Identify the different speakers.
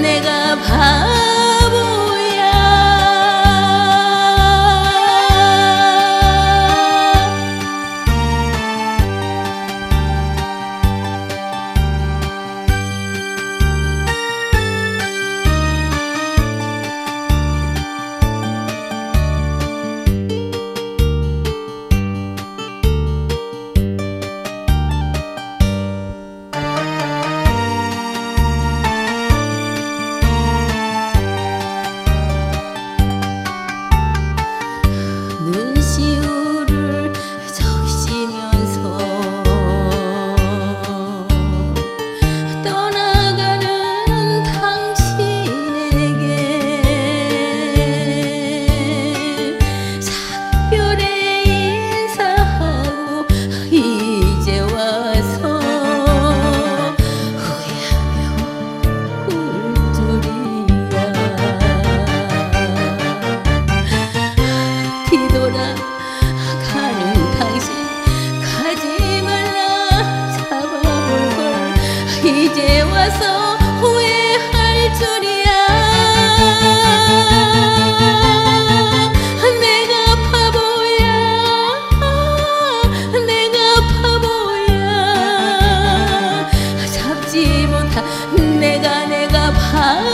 Speaker 1: 내가 바 이제 와서 후회할 줄이야. 내가 바보야. 내가 바보야. 잡지 못한 내가 내가 바보.